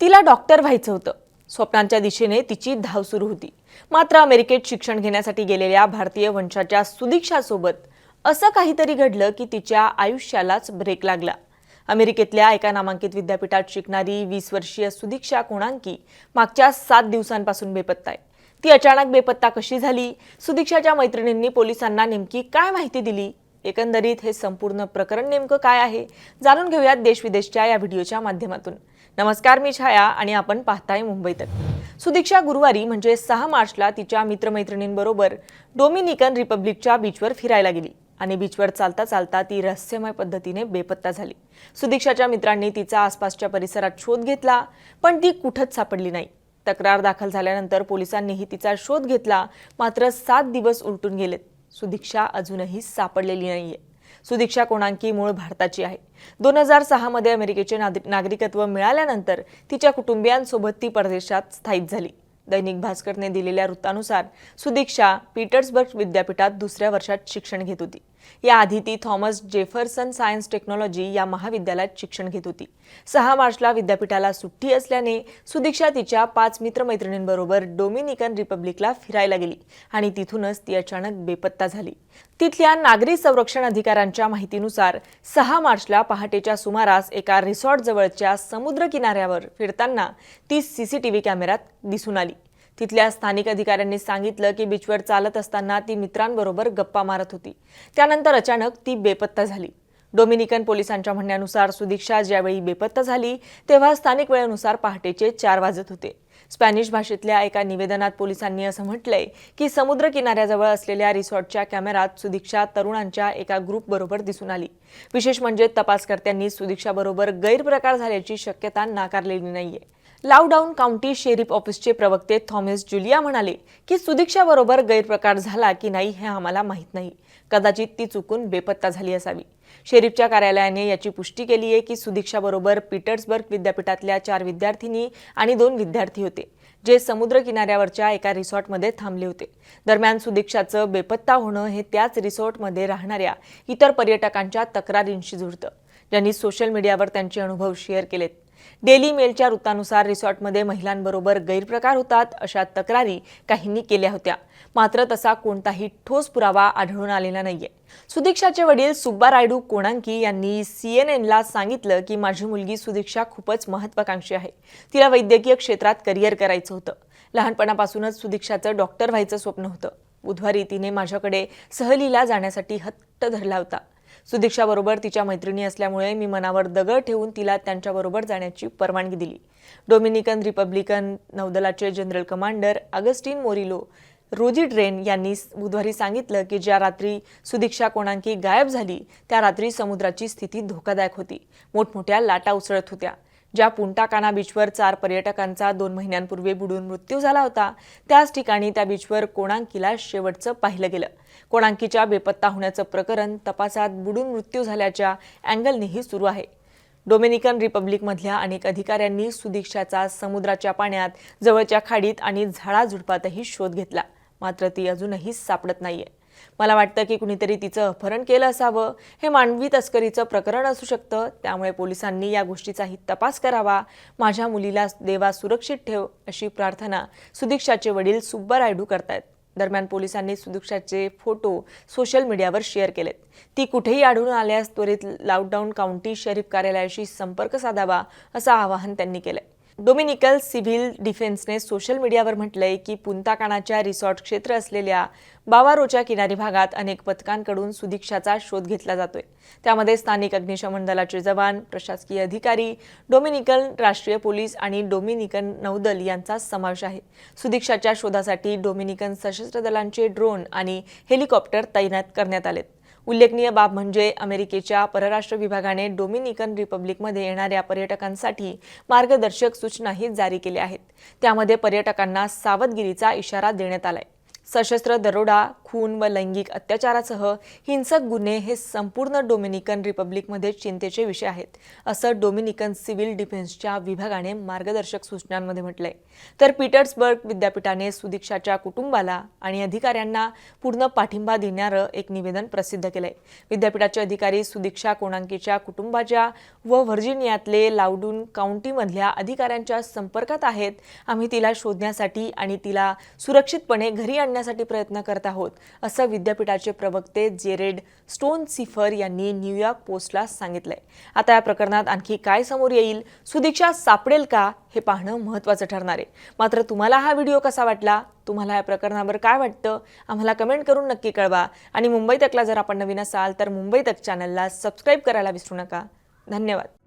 तिला डॉक्टर व्हायचं होतं. स्वप्नांच्या दिशेने तिची धाव सुरू होती. मात्र अमेरिकेत शिक्षण घेण्यासाठी गेलेल्या भारतीय वंशाच्या सुदीक्षासोबत असं काहीतरी घडलं की तिच्या आयुष्यालाच ब्रेक लागला. अमेरिकेतल्या एका नामांकित विद्यापीठात शिकणारी वीस वर्षीय सुदीक्षा कोणांकी मागच्या सात दिवसांपासून बेपत्ता आहे. ती अचानक बेपत्ता कशी झाली? सुदीक्षाच्या मैत्रिणींनी पोलिसांना नेमकी काय माहिती दिली? एकंदरीत हे संपूर्ण प्रकरण नेमकं काय आहे? जाणून घेऊयात देश विदेशच्या या व्हिडिओच्या माध्यमातून. नमस्कार मी छाया आणि आपण पाहताय मुंबई तक सुदीक्षा गुरुवारी म्हणजे सहा मार्चला तिच्या मित्रमैत्रिणींबरोबर डोमिनिकन रिपब्लिकच्या बीचवर फिरायला गेली आणि बीचवर चालता चालता ती रहस्यमय पद्धतीने बेपत्ता झाली. सुदीक्षाच्या मित्रांनी तिचा आसपासच्या परिसरात शोध घेतला पण ती कुठंच सापडली नाही. तक्रार दाखल झाल्यानंतर पोलिसांनीही तिचा शोध घेतला मात्र सात दिवस उलटून गेलेत. सुदीक्षा अजूनही सापडलेली नाहीये. सुदीक्षा कोणांकी मूळ भारताची आहे. दोन हजार सहामध्ये अमेरिकेचे नागरिकत्व मिळाल्यानंतर तिच्या कुटुंबियांसोबत ती परदेशात स्थायिक झाली. दैनिक भास्करने दिलेल्या वृत्तानुसार सुदीक्षा पीटर्सबर्ग विद्यापीठात दुसऱ्या वर्षात शिक्षण घेत होती. याआधी ती थॉमस जेफरसन सायन्स टेक्नॉलॉजी या महाविद्यालयात शिक्षण घेत होती. सहा मार्चला विद्यापीठाला सुट्टी असल्याने सुदीक्षा तिच्या पाच मित्रमैत्रिणींबरोबर डोमिनिकन रिपब्लिकला फिरायला गेली आणि तिथूनच ती अचानक बेपत्ता झाली. तिथल्या नागरी संरक्षण अधिकाऱ्यांच्या माहितीनुसार सहा मार्चला पहाटेच्या सुमारास एका रिसॉर्ट जवळच्या समुद्र किनाऱ्यावर फिरताना ती सीसीटीव्ही कॅमेऱ्यात दिसून आली. तिथल्या स्थानिक अधिकाऱ्यांनी सांगितलं की बीचवर चालत असताना ती मित्रांबरोबर गप्पा मारत होती. त्यानंतर अचानक ती बेपत्ता झाली. डोमिनिकन पोलिसांच्या म्हणण्यानुसार सुदीक्षा ज्यावेळी बेपत्ता झाली तेव्हा स्थानिक वेळेनुसार पहाटेचे चार वाजत होते. स्पॅनिश भाषेतल्या एका निवेदनात पोलिसांनी असं म्हटलंय की समुद्र किनाऱ्याजवळ असलेल्या रिसॉर्टच्या कॅमेरात सुदीक्षा तरुणांच्या एका ग्रुपबरोबर दिसून आली. विशेष म्हणजे तपासकर्त्यांनी सुदीक्षाबरोबर गैरप्रकार झाल्याची शक्यता नाकारलेली नाहीये. लावडाऊन काउंटी शेरीफ ऑफिसचे प्रवक्ते थॉमस जुलिया म्हणाले की सुदीक्षाबरोबर गैरप्रकार झाला की नाही हे आम्हाला माहीत नाही. कदाचित ती चुकून बेपत्ता झाली असावी. शेरीफच्या कार्यालयाने याची पुष्टी केली आहे की सुदीक्षाबरोबर पीटर्सबर्ग विद्यापीठातल्या चार विद्यार्थिनी आणि दोन विद्यार्थी होते जे समुद्र किनाऱ्यावरच्या एका रिसॉर्टमध्ये थांबले होते. दरम्यान सुदीक्षाचं बेपत्ता होणं हे त्याच रिसॉर्टमध्ये राहणाऱ्या इतर पर्यटकांच्या तक्रारींशी जुळतं ज्यांनी सोशल मीडियावर त्यांचे अनुभव शेअर केलेत. डेली मेलच्या वृत्तानुसार रिसॉर्टमध्ये महिलांबरोबर गैरप्रकार होतात अशा तक्रारी काहींनी केल्या होत्या. मात्र तसा कोणताही ठोस पुरावा आढळून आलेला नाहीये. सुदीक्षाचे वडील सुब्बा रायडू कोणांकी यांनी सीएनएनला सांगितलं की माझी मुलगी सुदीक्षा खूपच महत्वाकांक्षी आहे. तिला वैद्यकीय क्षेत्रात करिअर करायचं होतं. लहानपणापासूनच सुदीक्षाचं डॉक्टर व्हायचं स्वप्न होतं. बुधवारी तिने माझ्याकडे सहलीला जाण्यासाठी हट्ट धरला होता. सुदीक्षाबरोबर तिच्या मैत्रिणी असल्यामुळे मी मनावर दगड ठेवून तिला त्यांच्याबरोबर जाण्याची परवानगी दिली. डोमिनिकन रिपब्लिकन नौदलाचे जनरल कमांडर अगस्टिन मोरिलो रोजी ड्रेन यांनी बुधवारी सांगितलं की ज्या रात्री सुदीक्षा कोणांकी गायब झाली त्या रात्री समुद्राची स्थिती धोकादायक होती. मोठमोठ्या लाटा उसळत होत्या. ज्या पुंटा काना बीचवर चार पर्यटकांचा दोन महिन्यांपूर्वी बुडून मृत्यू झाला होता त्याच ठिकाणी त्या बीचवर कोणांकीला शेवटचं पाहिलं गेलं. कोणांकीच्या बेपत्ता होण्याचं प्रकरण तपासात बुडून मृत्यू झाल्याच्या अँगलनेही सुरू आहे. डोमिनिकन रिपब्लिकमधल्या अनेक अधिकाऱ्यांनी सुदीक्षाचा समुद्राच्या पाण्यात जवळच्या खाडीत आणि झाडाझुडपातही शोध घेतला. मात्र ती अजूनही सापडत नाहीये. मला वाटतं की कुणीतरी तिचं अपहरण केलं असावं. हे मानवी तस्करीचं प्रकरण असू शकतं. त्यामुळे पोलिसांनी या गोष्टीचाही तपास करावा. माझ्या मुलीला देवा सुरक्षित ठेव अशी प्रार्थना सुदीक्षाचे वडील सुब्बा रायडू करतायत. दरम्यान पोलिसांनी सुदीक्षाचे फोटो सोशल मीडियावर शेअर केलेत. ती कुठेही आढळून आल्यास त्वरित लॉकडाऊन काउंटी शरीफ कार्यालयाशी संपर्क साधावा असं आवाहन त्यांनी केलंय. डोमिनिकल सिव्हिल डिफेन्सने सोशल मीडियावर म्हटलंय की पुंताकानाच्या रिसॉर्ट क्षेत्र असलेल्या बावारोच्या किनारी भागात अनेक पथकांकडून सुदीक्षाचा शोध घेतला जातोय. त्यामध्ये स्थानिक अग्निशमन दलाचे जवान प्रशासकीय अधिकारी डोमिनिकन राष्ट्रीय पोलीस आणि डोमिनिकन नौदल यांचा समावेश आहे. सुदीक्षाच्या शोधासाठी डोमिनिकन सशस्त्र दलांचे ड्रोन आणि हेलिकॉप्टर तैनात करण्यात आलेत. उल्लेखनीय बाब म्हणजे अमेरिकेच्या परराष्ट्र विभागाने डोमिनिकन रिपब्लिकमध्ये येणाऱ्या पर्यटकांसाठी मार्गदर्शक सूचनाही जारी केल्या आहेत. त्यामध्ये पर्यटकांना सावधगिरीचा इशारा देण्यात आलाय. सशस्त्र दरोडा खून व लैंगिक अत्याचारासह हिंसक गुन्हे हे संपूर्ण डोमिनिकन रिपब्लिकमध्ये चिंतेचे विषय आहेत असं डोमिनिकन सिव्हिल डिफेन्सच्या विभागाने मार्गदर्शक सूचनांमध्ये म्हटलंय. तर पीटर्सबर्ग विद्यापीठाने सुदीक्षाच्या कुटुंबाला आणि अधिकाऱ्यांना पूर्ण पाठिंबा देणारं एक निवेदन प्रसिद्ध केलंय. विद्यापीठाचे अधिकारी सुदीक्षा कोणांकीच्या कुटुंबाच्या व व्हर्जिनियातले लावडून काउंटीमधल्या अधिकाऱ्यांच्या संपर्कात आहेत आम्ही तिला शोधण्यासाठी आणि तिला सुरक्षितपणे घरी आणण्यासाठी प्रयत्न करत आहोत असं विद्यापीठाचे प्रवक्ते जेरेड स्टोन सिफर यांनी न्यूयॉर्क पोस्टला सांगितलंय. आता या प्रकरणात आणखी काय समोर येईल सुदीक्षा सापडेल का हे पाहणं महत्त्वाचं ठरणार आहे. मात्र तुम्हाला हा व्हिडिओ कसा वाटला तुम्हाला या प्रकरणावर काय वाटतं आम्हाला कमेंट करून नक्की कळवा. आणि मुंबई तकला जर आपण नवीन असाल तर मुंबई तक चॅनलला सबस्क्राईब करायला विसरू नका. धन्यवाद.